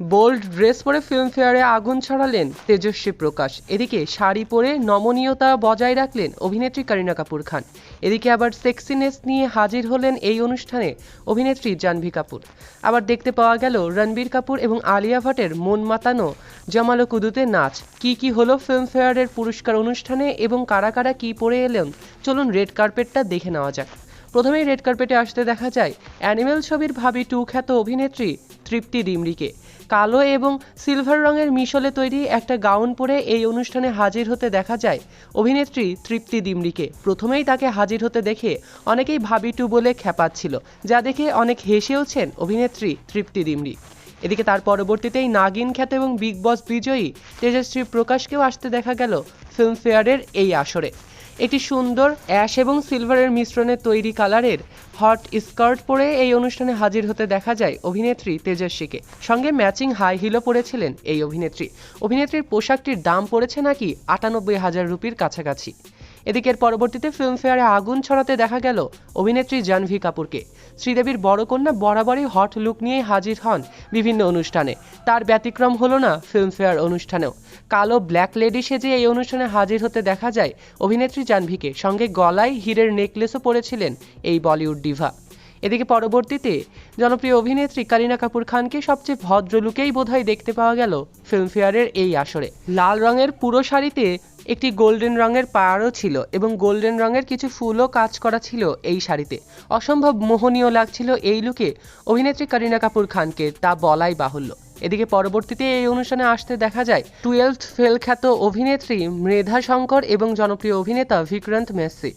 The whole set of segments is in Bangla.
বোল্ড ড্রেস পরে ফিল্মফেয়ারে আগুন ছড়ালেন তেজস্বী প্রকাশ। এদিকে শাড়ি পরে নমনীয়তা বজায় রাখলেন অভিনেত্রী করিনা কাপুর খান। এদিকে আবার সেক্সিনেস নিয়ে হাজির হলেন এই অনুষ্ঠানে অভিনেত্রী জাহ্নবী কাপুর। আবার দেখতে পাওয়া গেল রণবীর কাপুর এবং আলিয়া ভাটের মন মাতানো জমালো কুদুতে নাচ। কি কি হলো ফিল্মফেয়ারের পুরস্কার অনুষ্ঠানে এবং কারা কারা কি পরে এলেন? চলুন রেড কার্পেটটা দেখে নেওয়া যাক। প্রথমেই রেড কার্পেটে আসতে দেখা যায় অ্যানিমেল ছবির ভাবি টু খ্যাত অভিনেত্রী তৃপ্তি ডিমরিকে। কালো এবং সিলভার রঙের মিশলে তৈরি একটা গাউন পরে এই অনুষ্ঠানে হাজির হতে দেখা যায়। অভিনেত্রী তৃপ্তি ডিমরিকে। প্রথমেই তাকে হাজির হতে দেখে অনেকেই ভাবি টু বলে খেপাচ্ছিল যা দেখে অনেক হেসেওছেন অভিনেত্রী তৃপ্তি ডিমরি। এদিকে তার পরবর্তীতেই নাগিন খ্যাত এবং বিগ বস বিজয়ী তেজশ্রী প্রকাশকেও আসতে দেখা গেল ফিল্মফেয়ারের এই আসরে। একটি সুন্দর, অ্যাশ এবং সিলভারের মিশ্রণে তৈরি কালারের হট স্কার্ট পরে এই অনুষ্ঠানে হাজির হতে দেখা যায় অভিনেত্রী তেজস্বীকে। সঙ্গে ম্যাচিং হাই হিলও পরেছিলেন এই অভিনেত্রী। অভিনেত্রীর পোশাকটির দাম পড়েছে নাকি আটানব্বই হাজার রুপির কাছাকাছি। এদিকের পরবর্তীতে ফিল্মফেয়ারে আগুন ছড়াতে দেখা গেল অভিনেত্রী জাহ্নবী কাপুরকে। শ্রীদেবীর বড় কন্যা বরাবরই হট লুক নিয়ে হাজির হন বিভিন্ন অনুষ্ঠানে। তার ব্যতিক্রম হলো না ফিল্মফেয়ার অনুষ্ঠানেও। কালো ব্ল্যাক লেডি সেজে এই অনুষ্ঠানে হাজির হতে দেখা যায় অভিনেত্রী জাহ্নবীকে সঙ্গে গলায় হীরের নেকলেসও পরেছিলেন এই বলিউড ডিভা এদিকে পরবর্তীতে জনপ্রিয় অভিনেত্রী কারিনা কাপুর খানকে সবচেয়ে ভদ্র লুকেই বোধহয় দেখতে পাওয়া গেল ফিল্মফেয়ারের এই আসরে। লাল রঙের পুরো শাড়িতে একটি গোল্ডেন রঙের পাড়ও ছিল এবং গোল্ডেন রঙের কিছু ফুলও কাজ করা ছিল এই শাড়িতে। অসম্ভব মোহনীয় লাগছিল এই লুকে অভিনেত্রী করিনা কাপুর খানকে, তা বলাই বাহুল্য। এদিকে পরবর্তীতে এই অনুষ্ঠানে আসতে দেখা যায় টুয়েলভ ফেল খ্যাত অভিনেত্রী মৃধা শঙ্কর এবং জনপ্রিয় অভিনেতা বিক্রান্ত মেসি।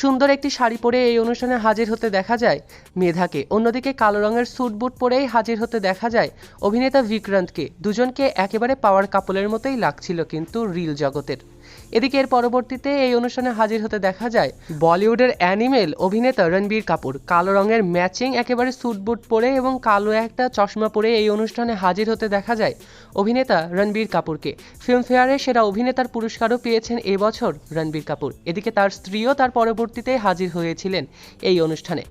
সুন্দর একটি শাড়ি পরে এই অনুষ্ঠানে হাজির হতে দেখা যায় মেধাকে। অন্যদিকে কালো রঙের স্যুট বুট পরেই হাজির হতে দেখা যায় অভিনেতা বিক্রান্তকে দুজনকে একেবারে পাওয়ার কাপলের মতোই লাগছিল কিন্তু রিল জগতের। এদিকে এর পরবর্তীতে এই অনুষ্ঠানে হাজির হতে দেখা যায় বলিউডের অ্যানিমেল অভিনেতা রণবীর কাপুর। কালো রঙের ম্যাচিং একেবারে স্যুট বুট পরে এবং কালো একটা চশমা পরে এই অনুষ্ঠানে হাজির হতে দেখা যায় অভিনেতা রণবীর কাপুরকে। ফিল্মফেয়ারে সেরা অভিনেতার পুরস্কারও পেয়েছেন এবছর রণবীর কাপুর। এদিকে তার স্ত্রীও তার পরবর্তীতে হাজির হয়েছিলেন এই অনুষ্ঠানে।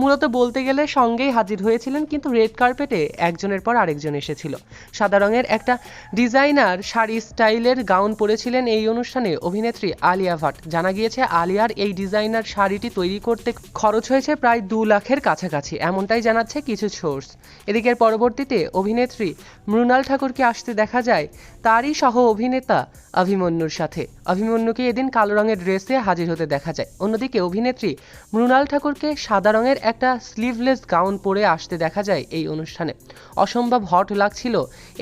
মূলত বলতে গেলে সঙ্গেই হাজির হয়েছিলেন কিন্তু রেড কার্পেটে একজনের পর আরেকজন এসেছিল। সাদা রঙের একটা ডিজাইনার শাড়ি স্টাইলের গাউন পরেছিলেন এই অনুষ্ঠানে। অভিনেত্রী আলিয়া ভাট। জানা গিয়েছে, আলিয়ার এই ডিজাইনার শাড়িটি তৈরি করতে খরচ হয়েছে প্রায় দু লাখের কাছাকাছি, এমনটাই জানাচ্ছে কিছু সোর্স। এদিকের পরবর্তীতে অভিনেত্রী মৃণাল ঠাকুরকে আসতে দেখা যায় তারই সহ অভিনেতা অভিমন্যুর সাথে। অভিমন্যুকে এদিন কালো রঙের ড্রেসে হাজির হতে দেখা যায়। অন্যদিকে অভিনেত্রী মৃণাল ঠাকুরকে সাদা রঙের একটা স্লিভলেস গাউন পরে আসতে দেখা যায় এই অনুষ্ঠানে। অসম্ভব হট লাগছিল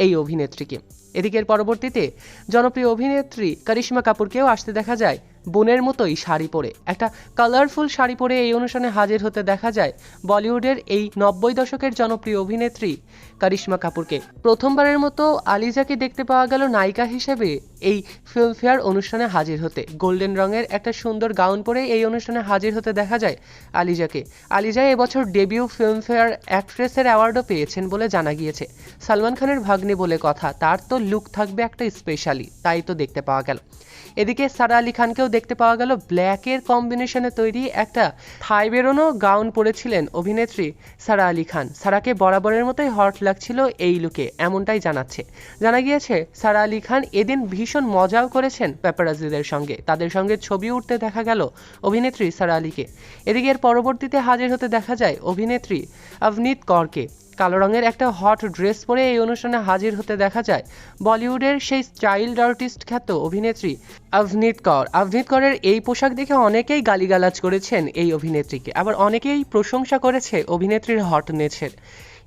এই অভিনেত্রীকে। এদিকের পরবর্তীতে জনপ্রিয় অভিনেত্রী করিশ্মা কাপুরকেও আসতে দেখা যায়। বোনের মতোই শাড়ি পরে। একটা কালারফুল শাড়ি পরে এই অনুষ্ঠানে হাজির হতে দেখা যায় বলিউডের এই নব্বই দশকের জনপ্রিয় অভিনেত্রী করিশ্মা কাপুরকে। প্রথমবারের মতো আলিজাকে দেখতে পাওয়া গেল নায়িকা হিসেবে এই ফিল্মফেয়ার অনুষ্ঠানে হাজির হতে। গোল্ডেন রঙের একটা সুন্দর গাউন পরে এই অনুষ্ঠানে হাজির হতে দেখা যায় আলিজাকে। আলিজা এবছর ডেবিউ ফিল্মফেয়ার অ্যাক্ট্রেসের অ্যাওয়ার্ডও পেয়েছেন বলে জানা গিয়েছে। সালমান খানের ভাগ্নে বলে কথা, তার তো লুক থাকবে একটা স্পেশালি তাই তো দেখতে পাওয়া গেল। এদিকে সারা আলী খানকেও দেখতে পাওয়া গেল ব্ল্যাকের কম্বিনেশনে তৈরি একটা থাই বেরোনো গাউন পরেছিলেন অভিনেত্রী সারা আলী খান। সারাকে বরাবরের মতোই হট লাগছিল এই লুকে, এমনটাই জানাচ্ছে। জানা গিয়েছে, সারা আলী খান এদিন ভীষণ মজাও করেছেন প্যাপারাজিদের সঙ্গে। তাদের সঙ্গে ছবি উঠতে দেখা গেল অভিনেত্রী সারা আলীকে। এদিকে এর পরবর্তীতে হাজির হতে দেখা যায় অভিনেত্রী অবনীত করকে কালো রঙের একটা হট ড্রেস পরে এই অনুষ্ঠানে হাজির হতে দেখা যায় বলিউডের সেই চাইল্ড আর্টিস্ট খ্যাত অভিনেত্রী অভনীত কর। অভনীত করের এই পোশাক দেখে অনেকেই গালিগালাজ করেছেন এই অভিনেত্রীকে। আবার অনেকেই প্রশংসা করেছে অভিনেত্রীর হটনেসের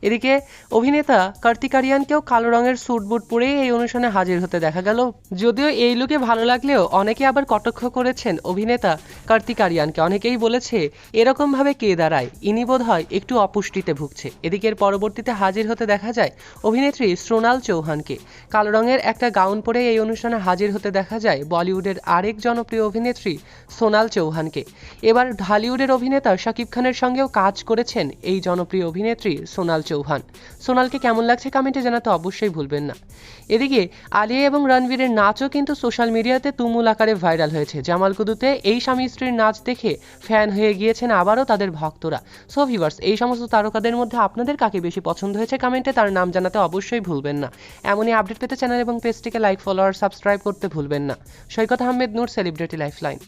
এদিকে অভিনেতা কার্তিক আরিয়ানকেও কালো রঙের স্যুট বুট পরেই এই অনুষ্ঠানে হাজির হতে দেখা গেল। যদিও এই লুকে ভালো লাগলেও অনেকে আবার কটাক্ষ করেছেন অভিনেতা কার্তিক আরিয়ানকে। অনেকেই বলেছে, এরকমভাবে কে দাঁড়ায়? ইনি বোধ হয় একটু অপুষ্টিতে ভুগছে। এদিকের পরবর্তীতে হাজির হতে দেখা যায় অভিনেত্রী সোনাল চৌহানকে। কালো রঙের একটা গাউন পরে এই অনুষ্ঠানে হাজির হতে দেখা যায় বলিউডের আরেক জনপ্রিয় অভিনেত্রী সোনাল চৌহানকে। এবার ঢালিউডের অভিনেতা শাকিব খানের সঙ্গেও কাজ করেছেন এই জনপ্রিয় অভিনেত্রী সোনাল চৌহান। সোনালকে কেমন লাগছে কমেন্টে জানাতে অবশ্যই ভুলবেন না। এদিকে আলিয়া এবং রণবীরের নাচও কিন্তু সোশ্যাল মিডিয়াতে তুমুল আকারে ভাইরাল হয়েছে। জামালকুদুতে এই স্বামী স্ত্রীর নাচ দেখে ফ্যান হয়ে গিয়েছেন আবারও তাদের ভক্তরা। সো ভিভার্স এই সমস্ত তারকাদের মধ্যে আপনাদের কাকে বেশি পছন্দ হয়েছে কমেন্টে তার নাম জানাতে অবশ্যই ভুলবেন না। এমনই আপডেট পেতে চ্যানেল এবং পেজটিকে লাইক ফলো আর সাবস্ক্রাইব করতে ভুলবেন না। Saikat Ahmed, Noor celebrity lifeline